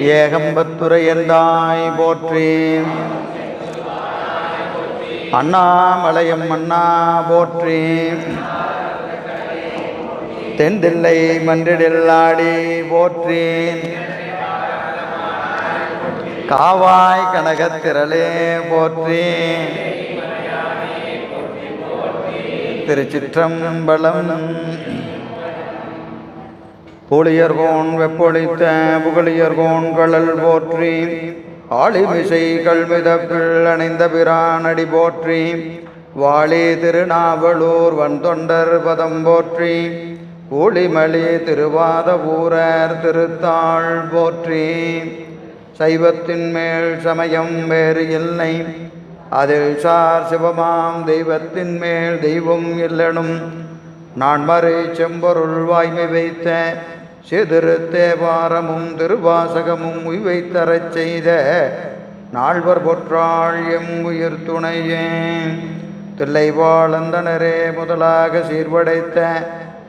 ஏகம்பத்துரை என்றாய் போற்றி. அண்ணாமலையம் அண்ணா போற்றி. தென்தில்லை மன்றிடில்லாடி போற்றேன் காவாய் கனகத்திரளே போற்றேன் திருச்சிற்றம்பலம் புளியர்கோன் வெப்பொழித்த புகழியர்கோன் கழல் போற்றி. ஆளிமிசை கல்விதப்பில் அணைந்த பிரானடி போற்றி. வாழி திருநாவலூர் வன்தொண்டர் பதம் போற்றி. கூலிமலி திருவாத ஊரர் திருத்தாள் போற்றி. சைவத்தின் மேல் சமயம் வேறு இல்லை. அதில் சார் சிவமாம் தெய்வத்தின் மேல் தெய்வம் இல்லனும். நான் மறை செம்பொருள் வாய்மை வைத்த சிதிரு தேவாரமும் திருவாசகமும் உய்வைத்தரச் செய்த நால்வர் பொற்றாள் எம் உயிர் துணையே. தில்லைவாழந்தனரே முதலாக சீர்வடைத்த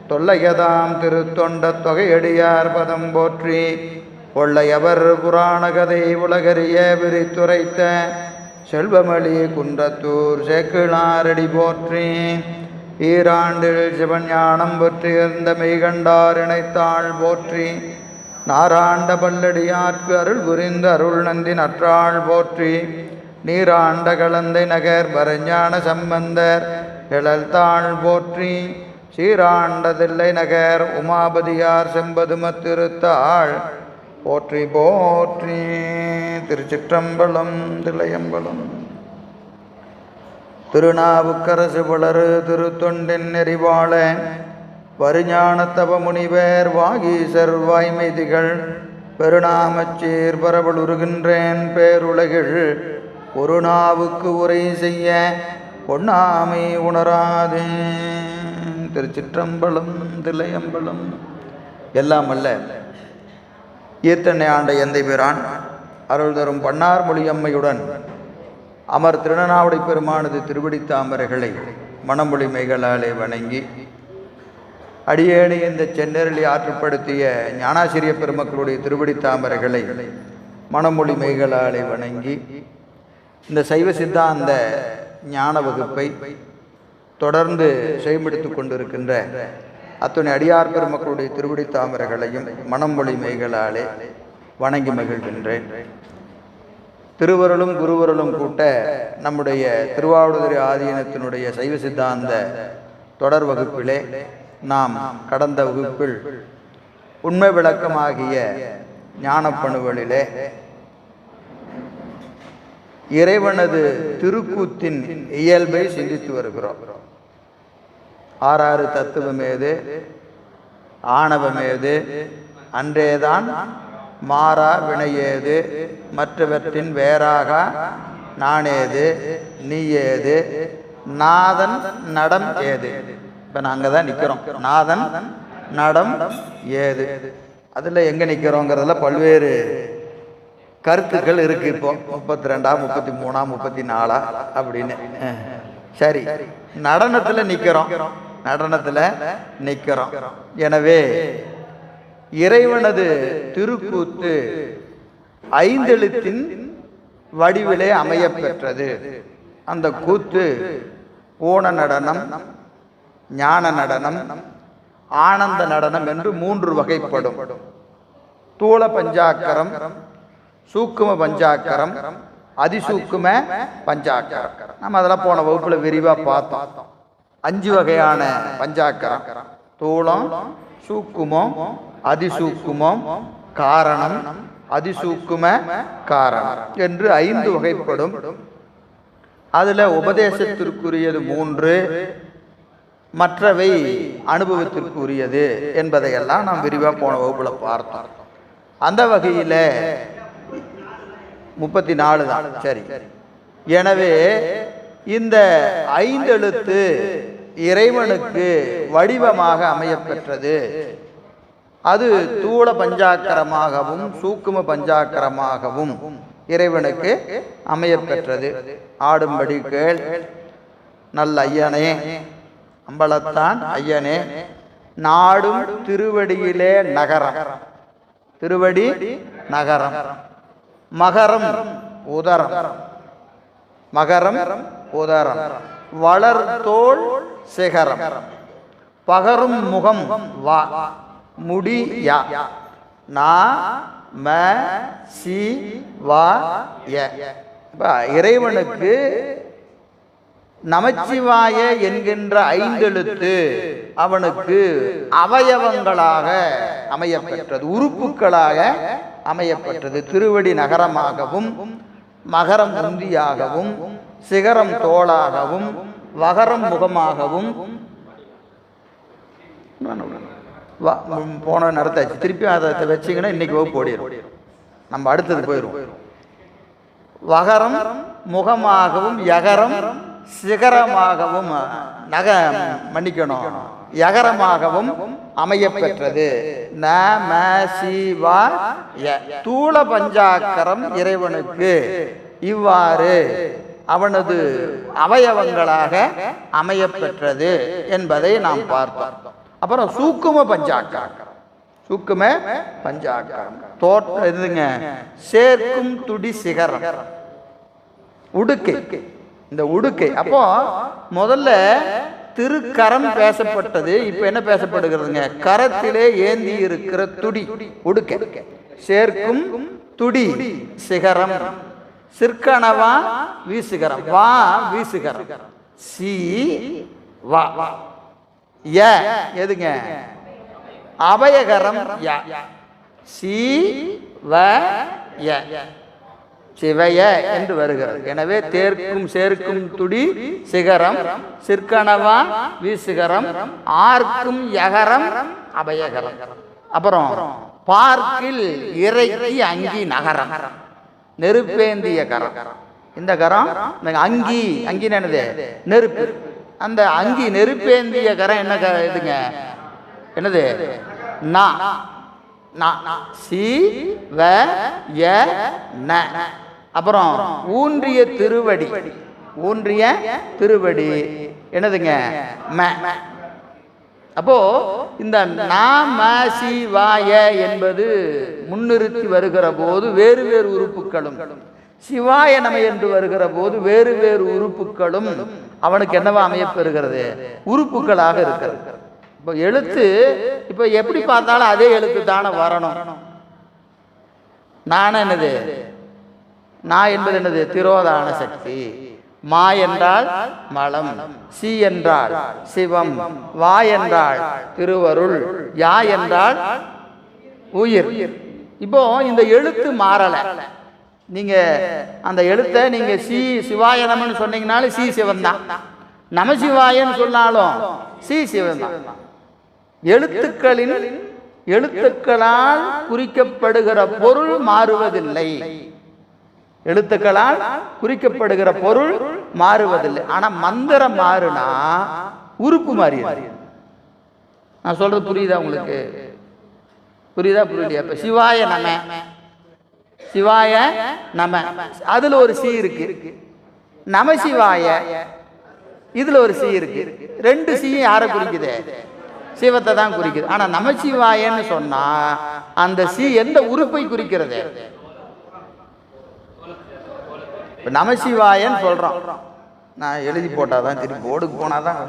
தொல்லையதாம் திருத்தொண்ட தொகையடியார் பதம் போற்றி கொள்ளையவர் புராண கதை உலகறிய விரித்துரைத்த செல்வமளி குன்றத்தூர் சேக்கிழாரடி போற்றி. ஈராண்டில் சிவஞானம் பெற்றிருந்த மெய்கண்டார் இணைத்தாள் போற்றி. நாராண்ட பல்லடியார்க்கு அருள் புரிந்த அருள் நந்தி நற்றாள் போற்றி. நீராண்ட கலந்தை நகர் பரஞான சம்பந்தர் எழல்தாள் போற்றி. சீராண்டதில்லை நகர் உமாபதியார் செம்பதும திருத்தாள் போற்றி போற்றி. திருச்சிற்றம்பலம் தில்லையம்பலம். திருநாவுக்கரசு வளரு திருத்தொண்டின் நெறிவாழ வருஞானத்தவ முனிவர் வாகீசர் வாய்மைதிகள் பெருநாமச்சீர் பரவலுருகின்றேன் பேருலகில் ஒரு நாவுக்கு உரை செய்ய பொன்னாமை உணராதே. திருச்சிற்றம்பலம் தில்லையம்பலம் எல்லாம் அல்ல. ஈர்த்தனை ஆண்ட எந்தை பிரான் அருள் தரும் பன்னார் மொழியம்மையுடன் அமர் திருநனாவுடை பெருமானது திருவடி தாமரைகளை மணமொழி மைகளாலே வணங்கி அடியேனை இந்த சென்னரளி ஆற்றுப்படுத்திய ஞானாசிரிய பெருமக்களுடைய திருவடி தாமரைகளை மணமொழி மைகளாலே வணங்கி இந்த சைவ சித்தாந்த ஞான வகுப்பை தொடர்ந்து செய்மெடுத்து கொண்டிருக்கின்ற அத்துணை அடியார் பெருமக்களுடைய திருவடி தாமரைகளையும் மணமொழி மைகளாலே வணங்கி மகிழ்கின்றேன். திருவருளும் குருவருளும் கூட்ட நம்முடைய திருவாவடுதுறை ஆதீனத்தினுடைய சைவ சித்தாந்த தொடர் வகுப்பிலே நாம் கடந்த வகுப்பில் உண்மை விளக்கமாகிய ஞானப்பணுவலிலே இறைவனது திருக்கூத்தின் இயல்பை சிந்தித்து வருகிறோம். ஆறாறு தத்துவமேது ஆணவமேது அன்றேதான் மாறா வினையேது மற்றவற்றின் வேறாக நானேது நீ ஏது நாதன் நடம் ஏது. இப்போ நாங்கள் தான் நிற்கிறோம் நாதன் நடம் ஏது. அதில் எங்கே நிற்கிறோங்கிறதுல பல்வேறு கருத்துக்கள் இருக்கு இப்போ. முப்பத்தி ரெண்டா முப்பத்தி மூணா முப்பத்தி நாலா அப்படின்னு சரி. நடனத்தில் நிற்கிறோம் நடனத்தில் நிற்கிறோம் எனவே இறைவனது திருக்கூத்து ஐந்தெழுத்தின் வடிவிலே அமைய பெற்றது அந்த கூத்து ஓண நடனம் ஞான நடனம் ஆனந்த நடனம் என்று மூன்று வகைப்படும். தூள பஞ்சாக்கரம் சூக்கும பஞ்சாக்கரம் அதிசூக்கும பஞ்சாக்கரம். நம்ம அதெல்லாம் போன வகுப்புல விரிவா பார்த்தோம். அஞ்சு வகையான பஞ்சாக்கரம். தூளம் சூக்குமம் அதிசூக்குமம் காரணம் அதிசூக்கும காரணம் என்று ஐந்து வகைப்படும். அதுல உபதேசத்திற்குரியது மூன்று மற்றவை அனுபவத்திற்குரியது என்பதையெல்லாம் நாம் விரிவாக போன வகுப்புல பார்த்தோம். அந்த வகையில முப்பத்தி நாலு தான். சரி. எனவே இந்த ஐந்தெழுத்து இறைவனுக்கு வடிவமாக அமையப்பெற்றது அது தூள பஞ்சாக்கரமாகவும் சூக்கும பஞ்சாக்கரமாகவும் இறைவனுக்கு அமையப்பெற்றது. ஆடும்படி கேள். நல்ல ஐயனே அம்பலத்தான் ஐயனே நாடும் திருவடியிலே நகரம். திருவடி நகரம். மகரம் உதரம். மகரம் உதரம். வளர்தோல் சிகரம். பகரும் முகம் வா. முடி யா நா ம சி வா ய இறைவனுக்கு நமச்சிவாய என்கின்ற ஐந்தெழுத்து அவனுக்கு அவயவங்களாக அமையப்பெற்றது உறுப்புகளாக அமையப்பெற்றது. திருவடி நகரமாகவும் மகரம் முந்தியாகவும் சிகரம் தோளாகவும் வகரம் முகமாகவும். வா- போன நடத்தாச்சு திருப்பி அதை வச்சிங்கன்னா இன்னைக்கு வகுப்பு ஓடிடும் நம்ம அடுத்தது போயிடும் வகரம் முகமாகவும் எகரம் சிகரமாகவும் நக மன்னிக்கணும். எகரமாகவும் அமையப்பெற்றது. ந ம சி வா தூள பஞ்சாக்கரம் இறைவனுக்கு இவ்வாறு அவனது அவயவங்களாக அமையப்பெற்றது என்பதை நாம் பார்த்தோம். அப்புறம் சூக்கும பஞ்சாக்காரம். சூக்கும பஞ்சாக்காரம். தோற்ற இதுங்க சேர்க்கும் துடி சிகரம். உடுக்கை. இந்த உடுக்கை. அப்போ முதல்ல திருக்கரம் பேசப்பட்டது. இப்ப என்ன பேசப்படுகிறதுங்க? கரத்திலே ஏந்தி இருக்கிற துடி. உடுக்கை. சேர்க்கும் துடி சிகரம். சிற்கனவா வீசுகரம். வா வீசுகரம். சி வா. ய எதுங்க? அபயகரம் ய. சி வ ய. சிவய என்று வருகிறது. எனவே தேர்க்கும் சேர்க்கும் துடி சிகரம் சிற்கனவா வீசுகரம் ஆர்க்கும் யகரம் அபயகரம். அப்புறம் பார்க்கில் இறைக்கு அங்கி நகரம். நெருப்பேந்திய கரம். இந்த கரம் இந்த அங்கி அங்கி என்னது? நெருப்பு. அந்த அங்கி நெருப்பேந்திய கரம் என்ன க- இதுங்க? என்னது? நா. சி வ ய ந. அப்புறம் ஊன்றிய திருவடி. ஊன்றிய திருவடி. என்னதுங்க? ம. அப்போ இந்த நாம சிவாய என்பது முன்னிறுத்தி வருகிற போது வேறு வேறு உறுப்புகளும். சிவாய நம என்று வருகிற போது வேறு வேறு உறுப்புகளும் அவனுக்கு என்னவா அமையப்பெறுகிறது? உறுப்புகளாக இருக்கிறது. இப்போ எழுத்து இப்போ எப்படி பார்த்தாலும் அதே எழுத்து தானே வரணும். நான் என்னது? நான் என்பது என்னது? திரோதான சக்தி. மா என்றால் மலம் சி என்றால் சிவம் வா என்றால் திருவருள் யா என்றால் உயிர். இப்போ இந்த எழுத்து மாறலை. நீங்க அந்த எழுத்தை நீங்க சி சிவாயனம்னு சொன்னீங்கனாலும் சி சிவன் தான் நமசிவாயன்னு சொன்னாலும் சி சிவன் தான் எழுத்துக்களின் எழுத்துக்களால் குறிக்கப்படுகிற பொருள் மாறுவதில்லை. எழுத்துக்களால் குறிக்கப்படுகிற பொருள் மாறுவதில்லை. ஆனா மந்திரம் மாறுனா உறுப்பு மாறியது நான் சொல்றது புரியுதா உங்களுக்கு? புரியுதா புரியலையா? இப்ப சிவாய நம. சிவாய நம. அதுல ஒரு சி இருக்கு. நம சிவாய. இதுல ஒரு சி இருக்கு. ரெண்டு சி யாரை குறிக்குது? சிவத்தை தான் குறிக்குது. ஆனா நமசிவாயன்னு சொன்னா அந்த சி எந்த உறுப்பை குறிக்கிறது? இப்ப நமசிவாயன்னு சொல்றோம். நான் எழுதி போட்டாதான் திருப்பி போர்டுக்கு போனாதான்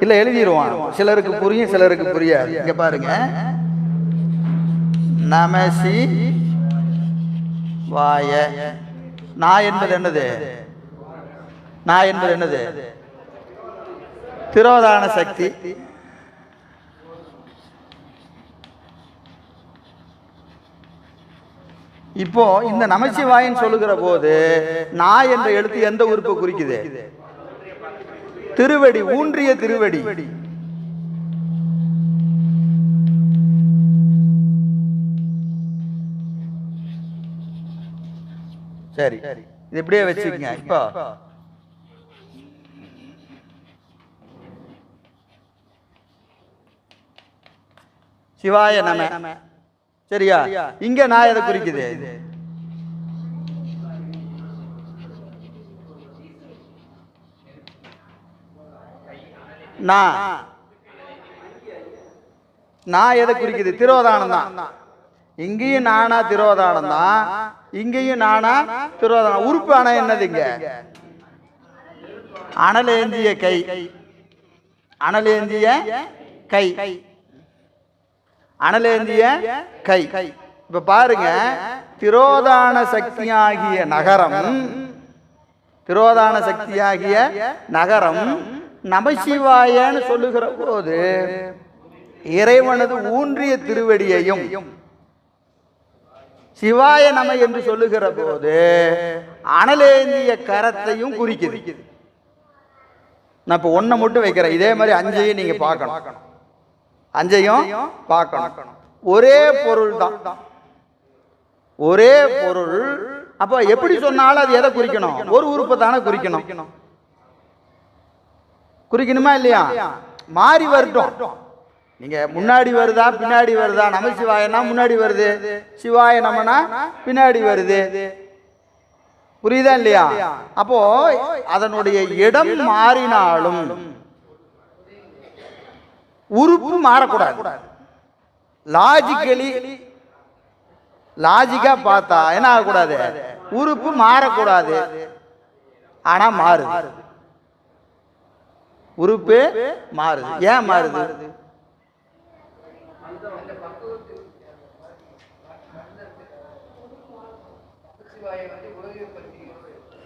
இல்ல எழுதிடுவான் சிலருக்கு புரியும் சிலருக்கு புரியாது. இங்க பாருங்க. நமசி வாய. நான் என்பது என்னது? நான் என்பது என்னது? திரோதான சக்தி. இப்போ இந்த நமசிவாயன் சொல்லுகிற போது நான் என்ற எழுத்து எந்த உறுப்பை குறிக்குது? திருவடி ஊன்றிய திருவடி. சரி. இது இப்படியே வச்சுக்கங்க. இப்போ. சிவாய நம. சரியா? இங்க நான் எதை குறிக்குது? நான். நான் எதை குறிக்குது? திரோதானம் தான் இங்கேயும் நானா திரோதானம் தான். இங்கேயும் நானா திரோதானம் உறுப்பு அணை என்னது இங்க? அனலேந்திய கை. அனலேந்திய கை. அனலேந்திய கை. இப்ப பாருங்க திரோதான சக்தியாகிய நகரம் திரோதான சக்தியாகிய நகரம் நமசிவாயன்னு சொல்லுகிற போது இறைவனது ஊன்றிய திருவடியையும் சிவாய நம என்று சொல்லுகிற போது அனலேந்திய கரத்தையும் குறிக்குது. நான் இப்போ ஒன்றை மட்டும் வைக்கிறேன். இதே மாதிரி அஞ்சையும் நீங்க பார்க்கணும். அஞ்சையும் பார்க்கணும். ஒரே பொருள் தான் ஒரே பொருள். அப்ப எப்படி சொன்னாலும் அது எதை குறிக்கணும்? ஒரு உறுப்பை தானே குறிக்கணும். குறிக்கணுமா இல்லையா? மாறி வரட்டும். நீங்க முன்னாடி வருதா பின்னாடி வருதா? நம சிவாயனா முன்னாடி வருது. சிவாய நமனா பின்னாடி வருது. புரியுதா இல்லையா? அப்போ அதனுடைய இடம் மாறினாலும் உறுப்பு மாறக்கூடாது. லாஜிக்கலி லாஜிக்கா பார்த்தா என்ன ஆகக்கூடாது? உறுப்பு மாறக்கூடாது. ஆனா மாறுது. உறுப்பு மாறுது. ஏன் மாறுது?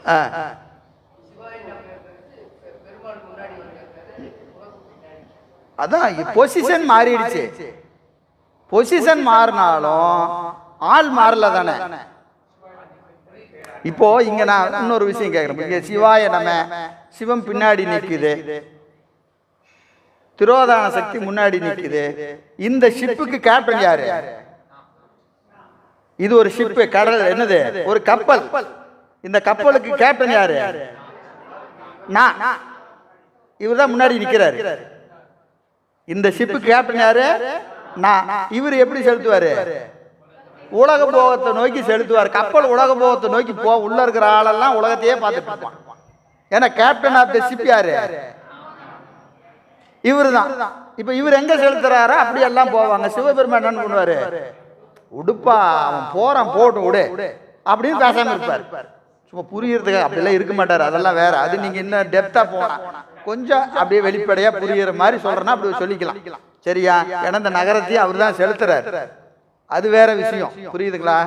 ஆ. அதான் பொசிஷன் மாறிடுச்சு. பொசிஷன் மாறினாலும் ஆள் மாறல தானே இப்போ இங்க நான் இன்னொரு விஷயம் கேட்கிறேன் இங்க சிவாய நம்ம சிவம் பின்னாடி நிக்குது. திரோதான சக்தி முன்னாடி நிக்குது. இந்த ஷிப்புக்கு கேப்டன் யாரு? இது ஒரு ஷிப்பு கடல் என்னது? ஒரு கப்பல். இந்த கப்பலுக்கு கேப்டன் யாரு? நான் இவர் தான் முன்னாடி நிற்கிறாரு இந்த ஷிப்புக்கு கேப்டன் யாரு? நான் இவர் எப்படி செலுத்துவாரு? உலக போகத்தை நோக்கி செலுத்துவார். கப்பல் உலக போகத்தை நோக்கி போ உள்ள இருக்கிற ஆளெல்லாம் உலகத்தையே பார்த்துட்டு இருப்பான். ஏன்னா கேப்டன் ஆஃப் த ஷிப் யாரு? இவர் தான் இப்போ இவர் எங்க செலுத்துறாரோ அப்படி எல்லாம் போவாங்க. சிவபெருமான் என்ன பண்ணுவாரு? உடுப்பா அவன் போறான் போட்டும் விடு. அப்படின்னு பேசாம இருப்பார். சும்மா புரியறதுக்கு அப்படிலாம் இருக்க மாட்டார். அதெல்லாம் வேற. அது நீங்க இன்னும் டெப்தா போனா கொஞ்சம் அப்படியே வெளிப்படையா புரியுற மாதிரி சொல்றேன்னா அப்படி சொல்லிக்கலாம். சரியா? ஏன்னா இந்த நகரத்தையும் அவர் தான் செலுத்துறாரு. அது வேற விஷயம். புரியுதுங்களா?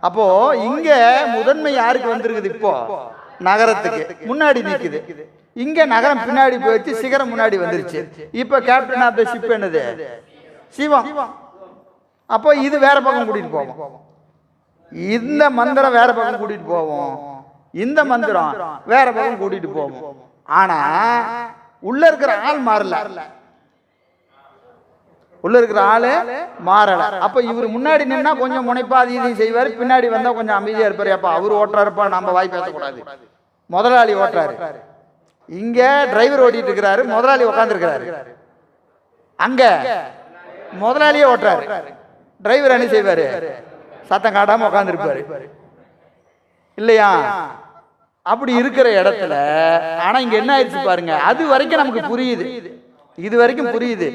அப்போ இங்க முதன்மை யாருக்கு வந்திருக்குது இப்போ? நகரத்துக்கு. முன்னாடி நிக்குது. இங்க நகரம் பின்னாடி போயிடுச்சு சிகரம் முன்னாடி வந்துருச்சு. இப்ப கேப்டன் ஆஃப் த ஷிப் என்னது? சிவம். அப்போ இது வேற பக்கம் கூட்டிட்டு போவோம். இந்த மந்திரம் வேற பக்கம் கூட்டிட்டு போவோம். இந்த மந்திரம் வேற பக்கம் கூட்டிட்டு போவோம். ஆனா உள்ள இருக்கிற ஆள் மாறல. உள்ள இருக்கிற ஆளு மாறல. அப்ப இவர் முன்னாடி நின்னா கொஞ்சம் முனைப்பா அது இதையும் செய்வாரு பின்னாடி வந்தா கொஞ்சம் அமைதியா இருப்பாரு. அப்ப அவர் ஓட்டுறாருப்பா நம்ம வாய் பேசக்கூடாது. முதலாளி ஓட்டுறாரு. இங்க டிரைவர் ஓட்டிட்டு இருக்கிறாரு முதலாளி உட்காந்துருக்கிறாரு அங்க முதலாளியே ஓட்டுறாரு. டிரைவர் என்ன செய்வார். சத்தம் காட்டாம உட்காந்துருப்பார் இல்லையா? அப்படி இருக்கிற இடத்துல ஆனால் இங்க என்ன ஆயிடுச்சு பாருங்க அது வரைக்கும் நமக்கு புரியுது. இது வரைக்கும் புரியுது.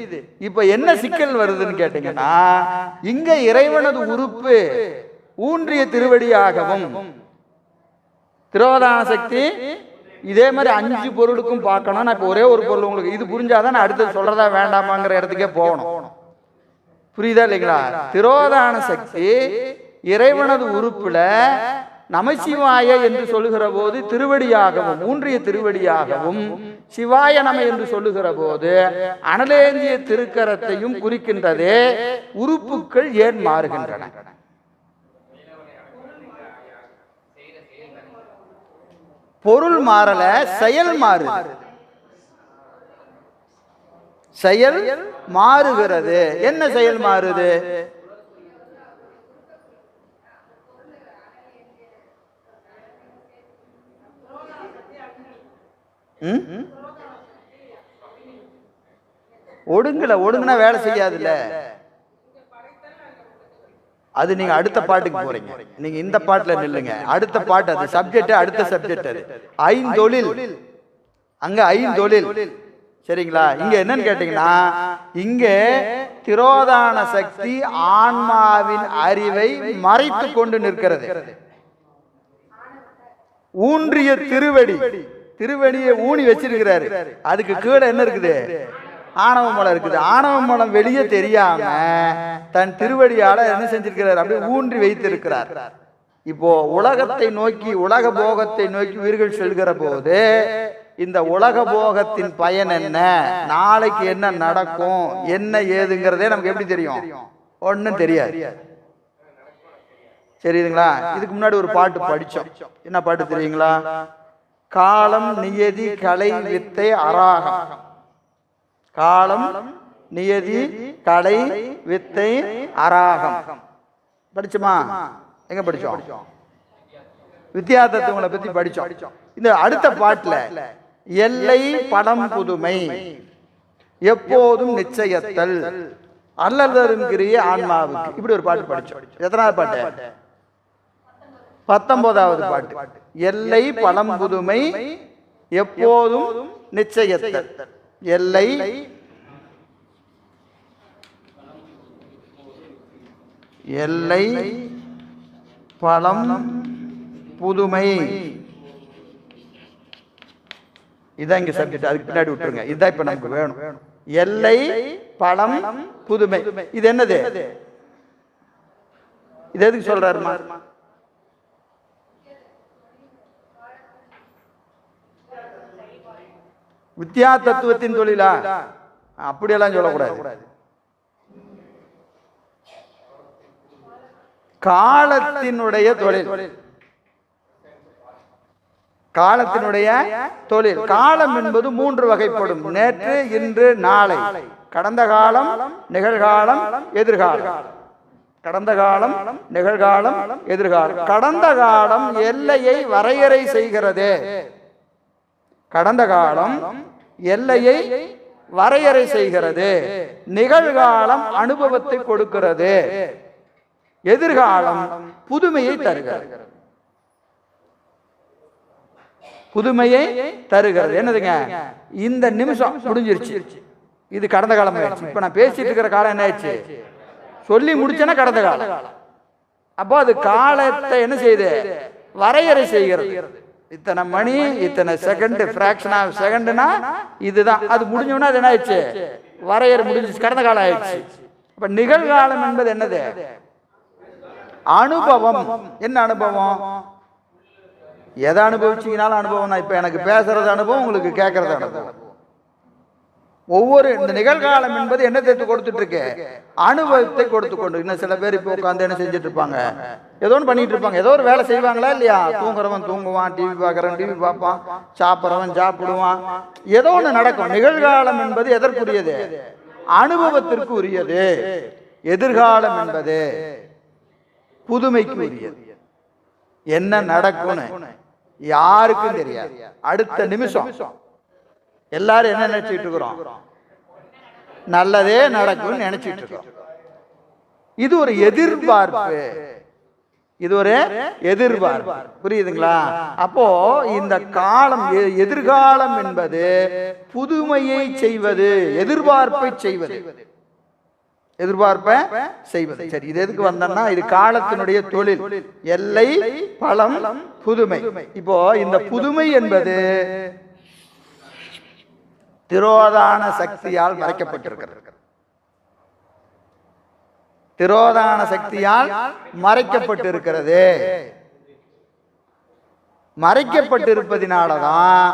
இப்ப என்ன சிக்கல் வருதுன்னு கேட்டீங்கன்னா இங்க இறைவனது உறுப்பு ஊன்றிய திருவடியாகவும் திரோதான சக்தி இதே மாதிரி அஞ்சு பொருளுக்கும் பார்க்கணும். நான் இப்போ ஒரே ஒரு பொருள் உங்களுக்கு இது புரிஞ்சாதான் நான் அடுத்தது சொல்றதா வேண்டாமாங்கிற இடத்துக்கே போகணும். புரியுதா இல்லைங்களா? திரோதான சக்தி இறைவனது உறுப்புல நமசிவாய என்று சொல்லுகிற போது திருவடியாகவும் ஊன்றிய திருவடியாகவும் சிவாய நம என்று சொல்லுகிற போது அனலேந்திய திருக்கரத்தையும் குறிக்கின்றதே உறுப்புகள் ஏன் மாறுகின்றன? பொருள் மாறல செயல் மாறுது. செயல் மாறுகிறது. என்ன செயல் மாறுது? ஒடுங்கல. ஒடுங்குனா வேலை செய்யாதுல்ல. அது நீங்க அடுத்த பாட்டுக்கு போறீங்க. நீங்க இந்த பாட்டுல நில்லுங்க. அடுத்த பாட்டு அது சப்ஜெக்ட் அடுத்த சப்ஜெக்ட் அது ஐந்தொழில் அங்க ஐந்தொழில் சரிங்களா? இங்க என்னன்னு கேட்டீங்கன்னா இங்க திரோதான சக்தி ஆன்மாவின் அறிவை மறைத்து கொண்டு நிற்கிறது. ஊன்றிய திருவடி. திருவடியை ஊனி வச்சிருக்கிறாரு. அதுக்கு கீழே என்ன இருக்குது? ஆணவ மலம் இருக்குது. ஆணவ மலம். வெளியே தெரியாம தன் திருவடியால என்ன செஞ்சிருக்கிறார்? அப்படியே ஊன்றி வைத்திருக்கிறார். இப்போ உலகத்தை நோக்கி உலக போகத்தை நோக்கி உயிர்கள் செல்கிற போது இந்த உலக போகத்தின் பயன் என்ன? நாளைக்கு என்ன நடக்கும்? என்ன ஏதுங்கிறதே நமக்கு எப்படி தெரியும்? ஒன்றும் தெரியாது. சரிதுங்களா? இதுக்கு முன்னாடி ஒரு பாட்டு படிச்சோம் என்ன பாட்டு தெரியுங்களா? காலம் நியதி கலை வித்தை அராகம். காலம் நியதி கலை வித்தை அராகம். படிச்சோமா? எங்க படிச்சோம்? வித்யா தத்துவங்களை பத்தி படிச்சோம். இந்த அடுத்த பாட்டுல எல்லை படம் புதுமை. எப்போதும் நிச்சயத்தல். அல்லதருங்கிறிய ஆன்மாவுக்கு. இப்படி ஒரு பாட்டு படிச்சோம் எத்தனாவது பாட்டு? பத்தொன்பதாவது பாட்டு. எல்லை பழம் புதுமை. எப்போதும் நிச்சயத்தல். எல்லை எல்லை பழம் புதுமை. இதான் இங்க சப்ஜெக்ட் அதுக்கு பின்னாடி விட்டுருங்க. இதுதான் இப்ப நமக்கு வேணும். எல்லை பழம் புதுமை. இது என்னது? இது எதுக்கு சொல்றாருமா? வித்யா தத்துவத்தின் தொழிலா? அப்படியெல்லாம் சொல்லக்கூடாது. காலத்தினுடைய தொழில். காலத்தினுடைய தொழில். காலம் என்பது மூன்று வகைப்படும். நேற்று இன்று நாளை. கடந்த காலம் நிகழ்காலம் எதிர்காலம். கடந்த காலம் நிகழ்காலம் எதிர்காலம். கடந்த காலம் எல்லையை வரையறை செய்கிறது. கடந்த காலம் எல்லையை வரையறை செய்கிறது. நிகழ்காலம் அனுபவத்தை கொடுக்கிறது. எதிர்காலம் புதுமையை தருகிறது. புதுமையை தருகிறது. என்னதுங்க? இந்த நிமிஷம் முடிஞ்சிருச்சு. இது கடந்த காலம் இப்ப நான் பேசிட்டு இருக்கிற காலம் என்ன ஆயிடுச்சு சொல்லி முடிச்சேன்னா கடந்த காலம். அப்போ அது காலத்தை என்ன செய்யுது வரையறை செய்கிறது. இத்தனை மணி இத்தனை செகண்ட் ஃபிராக்ஷன் ஆஃப் செகண்ட்னா இதுதான். அது முடிஞ்சோன்னா அது என்ன ஆயிடுச்சு வரையறை முடிஞ்சிச்சு கடந்த காலம் ஆயிடுச்சு. அப்ப நிகழ்காலம் என்பது என்னது? அனுபவம். என்ன அனுபவம். எதை அனுபவிச்சிங்கனாலும் அனுபவம் தான். இப்போ எனக்கு பேசுறது அனுபவம் உங்களுக்கு கேட்கறது அனுபவம். ஒவ்வொரு இந்த நிகழ்காலம் என்பது என்ன தேர்த்து கொடுத்துட்டு இருக்கு அனுபவத்தை கொடுத்து கொண்டு. இன்னும் சில பேர் இப்போ உட்காந்து என்ன செஞ்சுட்டு இருப்பாங்க ஏதோ ஒன்று பண்ணிட்டு இருப்பாங்க ஏதோ ஒரு வேலை செய்வாங்களா இல்லையா? தூங்குறவன் தூங்குவான் டிவி பார்க்குறவன் டிவி பார்ப்பான் சாப்பிட்றவன் சாப்பிடுவான். ஏதோ ஒன்று நடக்கும். நிகழ்காலம் என்பது எதற்குரியது? அனுபவத்திற்கு உரியது எதிர்காலம் என்பது புதுமைக்கு உரியது என்ன நடக்கும்னு? யாருக்கும் தெரியாது. அடுத்த நிமிஷம். எல்லாரும் என்ன நினைச்சிட்டு இருக்கிறோம்? நல்லதே நடக்கும்னு நினைச்சிட்டு இருக்கோம் இது ஒரு எதிர்பார்ப்பு. இது ஒரு எதிர்பார்ப்பு. புரியுதுங்களா? அப்போ இந்த காலம் எதிர்காலம் என்பது புதுமையை செய்வது எதிர்பார்ப்பை செய்வது. எதிர்பார்ப்ப செய்வது. சரி இது எதுக்கு வந்தோம்னா இது காலத்தினுடைய தொழில். எல்லை பழம் புதுமை. இப்போ இந்த புதுமை என்பது திரோதான சக்தியால் மறைக்கப்பட்டிருக்கிறது. திரோதான சக்தியால் மறைக்கப்பட்டிருக்கிறது. மறைக்கப்பட்டிருப்பதினாலதான்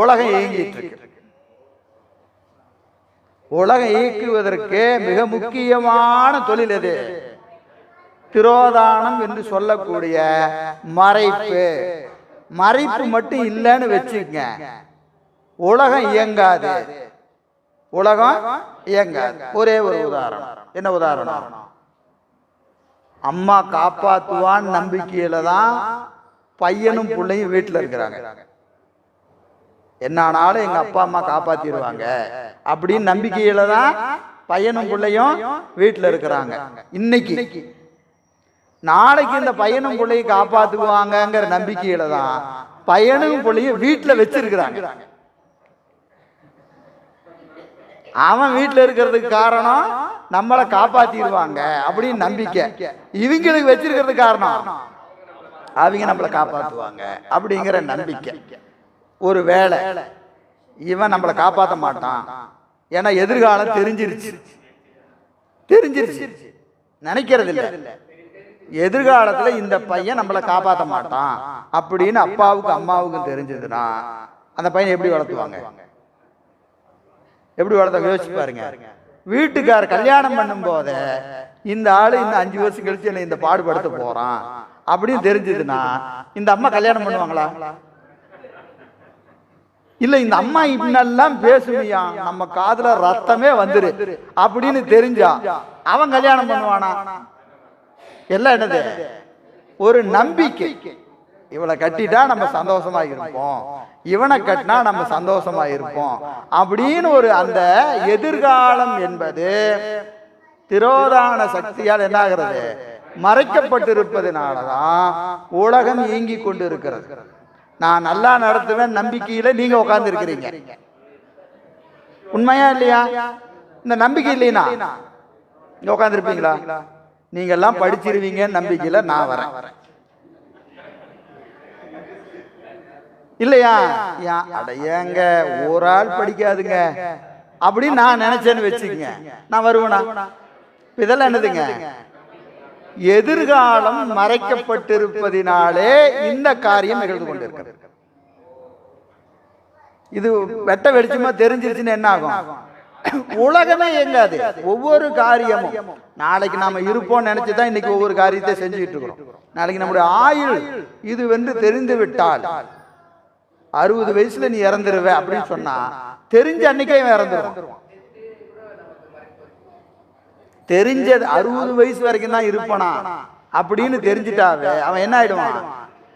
உலகம் இயங்கிட்டு இருக்கு. உலகம் இயக்குவதற்கு மிக முக்கியமான தொழில் எது? திரோதானம் என்று சொல்லக்கூடிய மறைப்பு. மறைப்பு மட்டும் இல்லைன்னு வச்சுக்கங்க. உலகம் இயங்காது. உலகம் இயங்காது. ஒரே ஒரு உதாரணம். என்ன உதாரணம்? அம்மா காப்பாத்துவான் நம்பிக்கையில தான் பையனும் பிள்ளையும் வீட்டில் இருக்கிறாங்க. என்னானாலும் எங்க அப்பா அம்மா காப்பாத்திடுவாங்க. அப்படின்னு நம்பிக்கையில தான் பையனும் பிள்ளையும் வீட்டில் இருக்கிறாங்க. இன்னைக்கு நாளைக்கு இந்த பையனும் பிள்ளையும் காப்பாத்துவாங்கங்கிற நம்பிக்கையில தான் பையனும் பிள்ளையும் வீட்டில் வச்சிருக்கிறாங்க. அவன் வீட்டில் இருக்கிறதுக்கு காரணம் நம்மளை காப்பாத்திடுவாங்க அப்படின்னு நம்பிக்கை. இவங்களுக்கு வச்சிருக்கிறதுக்கு காரணம். அவங்க நம்மளை காப்பாற்றுவாங்க அப்படிங்கிற நம்பிக்கை. ஒரு வேலை இவன் நம்மளை காப்பாற்ற மாட்டான். ஏன்னா எதிர்காலம் தெரிஞ்சிருச்சு. தெரிஞ்சிருச்சு. நினைக்கிறது இல்லை எதிர்காலத்துல இந்த பையன் நம்மளை காப்பாற்ற மாட்டான் அப்படின்னு அப்பாவுக்கு அம்மாவுக்கும் தெரிஞ்சதுன்னா அந்த பையனை எப்படி வளர்த்துவாங்க? எப்படி வளர்த்த? யோசிச்சு பாருங்க. வீட்டுக்கார கல்யாணம் பண்ணும் போத இந்த ஆளு இன்னும் அஞ்சு வருஷம் கழிச்சு என்னை இந்த பாடுபடுத்த போறான் அப்படின்னு தெரிஞ்சதுன்னா இந்த அம்மா கல்யாணம் பண்ணுவாங்களா? இல்ல இந்த அம்மா இப்படின்னெல்லாம் பேசுவியா? நம்ம காதுல ரத்தமே வந்துரு அப்படின்னு தெரிஞ்சா அவன் கல்யாணம் பண்ணுவானா? எல்லாம் என்னது? ஒரு நம்பிக்கை. இவளை கட்டிட்டா நம்ம சந்தோஷமா இருப்போம். இவனை கட்டினா நம்ம சந்தோஷமா இருப்போம். அப்படின்னு ஒரு அந்த எதிர்காலம் என்பது திரோதான சக்தியால் என்ன ஆகிறது மறைக்கப்பட்டிருப்பதனாலதான் உலகம் இயங்கி கொண்டு இருக்கிறது நான் நல்லா நடத்துவேன் நம்பிக்கையில நீங்க உட்கார்ந்து இருக்கிறீங்க உண்மையா இல்லையா? இந்த நம்பிக்கை இல்லைனா இங்க உட்காந்துருப்பீங்களா நீங்க எல்லாம் படிச்சிருவீங்க நம்பிக்கையில நான் வரேன். இல்லையா? அடையங்க அட ஏங்க ஒரு ஆள் படிக்காதுங்க. அப்படின்னு நான் நினைச்சேன்னு வச்சுக்கங்க. நான் வருவேனா? இதெல்லாம் என்னதுங்க? எதிர்காலம் மறைக்கப்பட்டிருப்பதினாலே இந்த காரியம் நிகழ்ந்து கொண்டிருக்கிறது. இது வெட்ட வெளிச்சமா தெரிஞ்சிருச்சுன்னு என்ன ஆகும்? உலகமே எங்காது ஒவ்வொரு காரியமும். நாளைக்கு நாம இருப்போம் நினைச்சுதான் இன்னைக்கு ஒவ்வொரு காரியத்தை செஞ்சுட்டு இருக்கிறோம். நாளைக்கு நம்முடைய ஆயுள் இது வந்து தெரிந்து விட்டால் அறுபது வயசுல நீ இறந்துருவ அப்படின்னு சொன்னா தெரிஞ்ச அன்னைக்கே இறந்துருவான். தெரிஞ்சது அறுபது வயசு வரைக்கும் தான் இருப்பானா? அப்படின்னு தெரிஞ்சிட்டாவே அவன் என்ன ஆயிடுவான்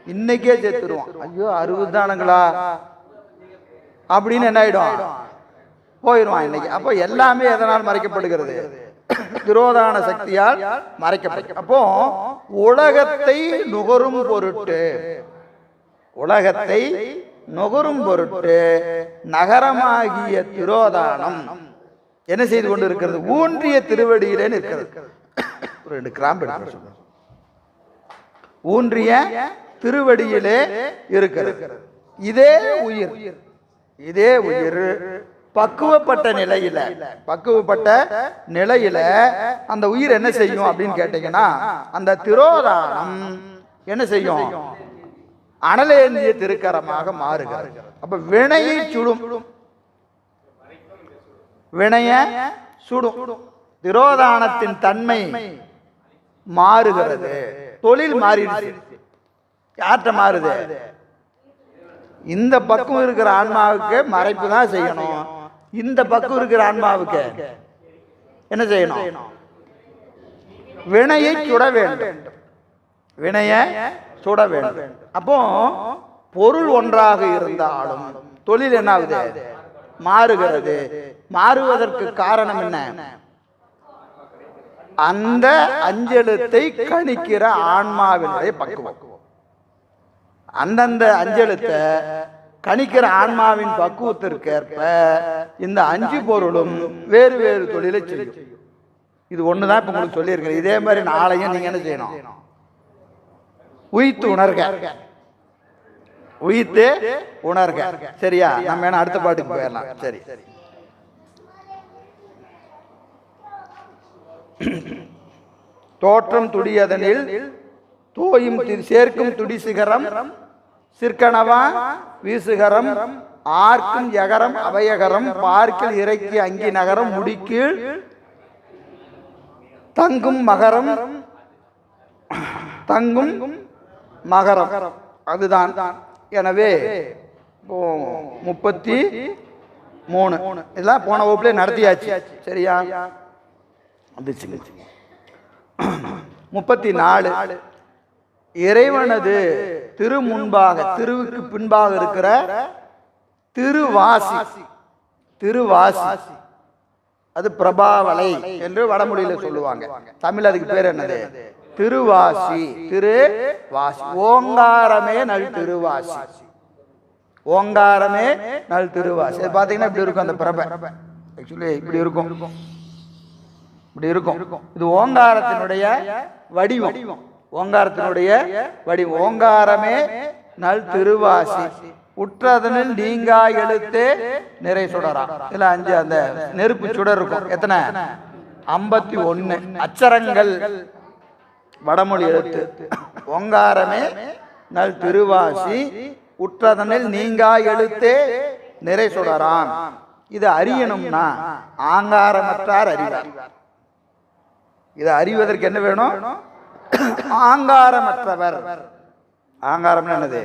இன்னைக்கே செத்துருவான். ஐயோ அறுபது தானுங்களா? அப்படின்னு என்ன ஆயிடும் போயிடுவான் இன்னைக்கு. அப்போ எல்லாமே எதனால் மறைக்கப்படுகிறது? திரோதான சக்தியால் மறைக்கப்படும். அப்போ உலகத்தை நுகரும் பொருட்டு உலகத்தை நுகரும் பொருட்டு நகரமாகிய திரோதானம் என்ன செய்து கொண்டு இருக்கிறது ஊன்றிய திருவடியிலே நிற்கிறது. ஒரு ரெண்டு கிராம்பு எடுத்து. ஊன்றிய திருவடியிலே இருக்கிறது. இதே உயிர். இதே உயிர். பக்குவப்பட்ட நிலையில. பக்குவப்பட்ட நிலையில அந்த உயிர் என்ன செய்யும் அப்படின்னு கேட்டீங்கன்னா அந்த திரோதானம் என்ன செய்யும்? அனலேந்திய திருக்கரமாக மாறுகிறது. அப்ப வினையை சுடும் வினைய சுடும். திரோதானத்தின் தன்மை மாறுகிறது. தொழில் மாறிடுச்சு. யார்கிட்ட மாறுது? இந்த பக்கம் இருக்கிற ஆன்மாவுக்கு மறைப்பு தான் செய்யணும். இந்த பக்கம் இருக்கிற ஆன்மாவுக்கு என்ன செய்யணும்? வினையை சுட வேண்டும். வினைய சுட வேண்டும். அப்போ பொருள் ஒன்றாக இருந்தாலும் தொழில் என்ன ஆகுது? மாறுகிறது. மாறுவதற்கு காரணம் என்ன? அந்த அஞ்செழுத்தை கணிக்கிற ஆன்மாவினுடைய பக்குவம். அந்தந்த அஞ்செழுத்தை கணிக்கிற ஆன்மாவின் பக்குவத்திற்கேற்ப இந்த அஞ்சு பொருளும் வேறு வேறு தொழிலை செய்யும். இது ஒண்ணுதான் இப்ப உங்களுக்கு சொல்லியிருக்கிறேன். இதே மாதிரி நாளையும் நீங்க என்ன செய்யணும்? உயித்து உணர்க. உயித்து உணர்க. சரியா? நம்ம வேணா அடுத்த பாட்டுக்கு போயிடலாம். சரி. தோற்றம் துடியதனில் தோயும் சேர்க்கும் துடி சிகரம் சிற்கனவா வீசுகரம் ஆர்க்கும் யகரம் அபயகரம் பார்க்கில் இறக்கி அங்கி நகரம் முடிக்கீழ் தங்கும் மகரம் தங்கும் மகரம். அதுதான். எனவே முப்பத்தி மூணு. இதெல்லாம் போன வகுப்புல நடத்தியாச்சு. சரியா? வந்துச்சுங்க. முப்பத்தி நாலு. இறைவனது திரு முன்பாக திருவுக்கு பின்பாக இருக்கிற திருவாசி. திருவாசி. அது பிரபாவலை என்று வடமொழியில சொல்லுவாங்க. தமிழ் அதுக்கு பேர் என்னது? திருவாசி திரு வாசி. ஓங்காரமே நல் திருவாசி. ஓங்காரமே நல் திருவாசி. இது பாத்தீங்கன்னா இப்படி இருக்கும் அந்த பிரபை. ஆக்சுவலி இப்படி இருக்கும். இப்படி இருக்கும். இது ஓங்காரத்தினுடைய வடிவம். ஓங்காரத்தினுடைய வடிவம். ஓங்காரமே நல் திருவாசி. உற்றதனில் நீங்கா எழுத்தே நிறை சுடரா. இல்ல அஞ்சு அந்த நெருப்பு சுடர் இருக்கும். எத்தனை? ஐம்பத்தி ஒன்னு அச்சரங்கள். வடமொழி எழுத்து. ஓங்காரமே நல் திருவாசி உற்றதனில் நீங்கா எழுத்தே நிறை சுடரான் இது அறியணும்னா ஆங்காரமற்றார் அறிவார். இதை அறிவதற்கு என்ன வேணும்? ஆங்காரமற்றவர். ஆங்காரம்னு என்னது?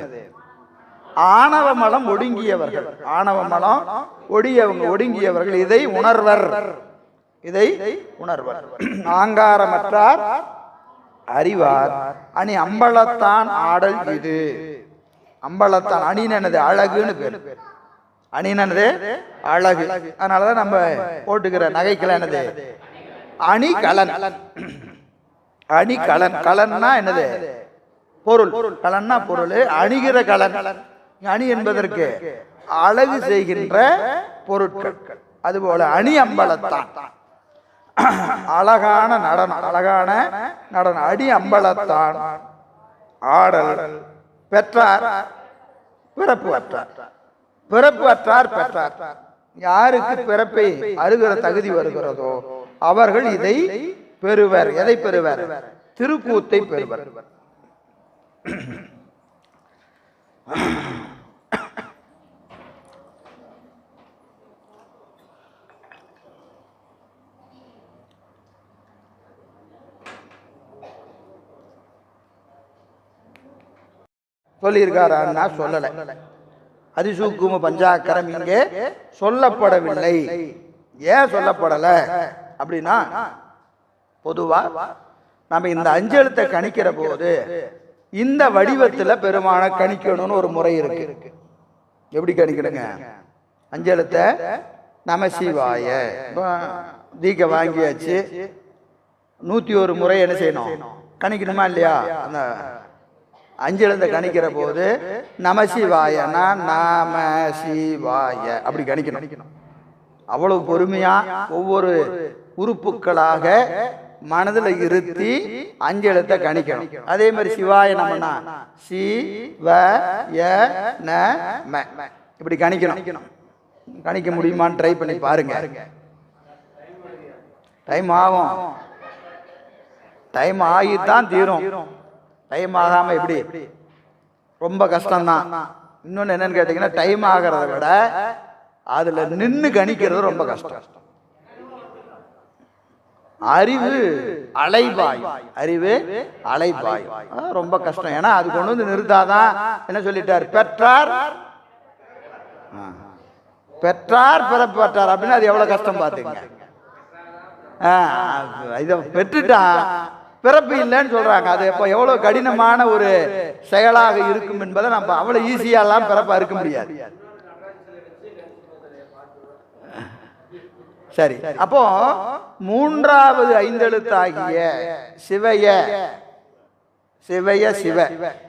ஆணவ மலம் ஒடுங்கியவர்கள். ஆணவ மலம் ஒடியவங்க ஒடுங்கியவர்கள். இதை உணர்வர். இதை உணர்வர். ஆங்காரமற்றார் அறிவார். அணி அம்பலத்தான் ஆடல் இது. அம்பலத்தான் அணின்னு என்னது? அழகுன்னு பேர். அணின்னு என்னது? அழகு. அதனாலதான் நம்ம போட்டுக்கிற நகைக்கெல்லாம் என்னது? அணி கலன். அணி கலன். கலன்னா என்னது? பொருள். கலன்னா பொருள். அணிகிற கலன். அணி என்பதற்கு அழகு செய்கின்ற பொருட்கள். அதுபோல அணி அம்பலத்தான். அழகான நடனம் அழகான நடனம். அடி அம்பலத்தான் ஆடல் பெற்றார் பிறப்பு அற்றார். பிறப்பு அற்றார் பெற்றார். யாருக்கு பிறப்பை அருகிற தகுதி வருகிறதோ அவர்கள் இதை பெறுவர். எதை பெறுவர்? திருக்கூத்தை பெறுவர். சொல்லியிருக்காரான்னா சொல்லலை. அதிசூக்கும பஞ்சாக்கரம் இங்கே சொல்லப்படவில்லை. ஏன் சொல்லப்படலை? அப்படின்னா பொதுவாக நம்ம இந்த அஞ்செழுத்தை கணிக்கிற போது இந்த வடிவத்தில் பெருமான கணிக்கணும்னு ஒரு முறை இருக்கு. எப்படி கணிக்கணுங்க? அஞ்செழுத்தை நமசிவாய. தீக்க வாங்கியாச்சு. நூற்றி ஒரு முறை என்ன செய்யணும்? கணிக்கணுமா இல்லையா? அந்த அஞ்சிலிருந்து கணிக்கிற போது நமசிவாயனா நாம சிவாய அப்படி கணிக்கணும். அவ்வளவு பொறுமையா ஒவ்வொரு உறுப்புகளாக மனதில் இருத்தி அஞ்செழுத்தை கணிக்கணும். அதே மாதிரி சிவாய நம்மனா சி வ ய ந ம. இப்படி கணிக்கணும். கணிக்க முடியுமான்னு ட்ரை பண்ணி பாருங்க. டைம் ஆகும். டைம் ஆகித்தான் தீரும். டைம் ஆகாம எப்படி? ரொம்ப கஷ்டம்தான். இன்னொன்னு என்னன்னு கேட்டீங்கன்னா டைம் ஆகிறத விட அதுல நின்று கணிக்கிறது ரொம்ப கஷ்டம். அறிவு அலைபாய். அறிவு அலைபாய். ரொம்ப கஷ்டம். ஏன்னா அது கொண்டு வந்து நிறுத்தாதான் என்ன சொல்லிட்டார்? பெற்றார். பெற்றார் பிறப்பு பெற்றார் அப்படின்னு அது எவ்வளோ கஷ்டம் பாத்துங்க? இதை பெற்றுட்டான். பிறப்பு இல்லைன்னு சொல்றாங்க. அது இப்போ எவ்வளவு கடினமான ஒரு செயலாக இருக்கும் என்பதை நம்ம அவ்வளவு ஈஸியாலாம் பிறப்பா இருக்க முடியாது. சரி. அப்போ மூன்றாவது ஐந்தெழுத்தாகிய சிவைய சிவைய சிவ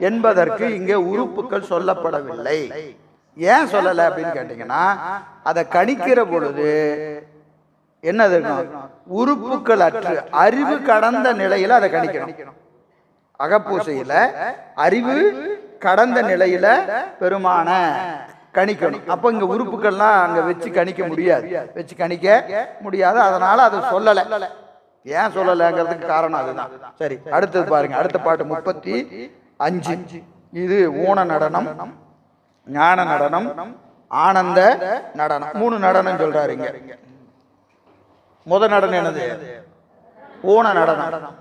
என்பதற்கு இங்கே உறுப்புகள் சொல்லப்படவில்லை. ஏன் சொல்லலை அப்படின்னு கேட்டீங்கன்னா அதை கணிக்கிற பொழுது என்னது இருக்கணும்? உறுப்புகள் அற்று அறிவு கடந்த நிலையில அதை கணிக்கணும். அகப்பூசையில அறிவு கடந்த நிலையில பெருமான கணிக்கணும். அப்போ இங்க உறுப்புகள்லாம் அங்க வச்சு கணிக்க முடியாது. வச்சு கணிக்க முடியாது. அதனால அதை சொல்லலை. ஏன் சொல்லலைங்கிறதுக்கு காரணம் அதுதான். சரி அடுத்தது பாருங்க. அடுத்த பாட்டு முப்பத்தி அஞ்சு. இது ஊன நடனம் ஞான நடனம் ஆனந்த நடனம். மூணு நடனம் சொல்றாரு இங்க. முத நடனம் என்னது? ஊன நடனம்.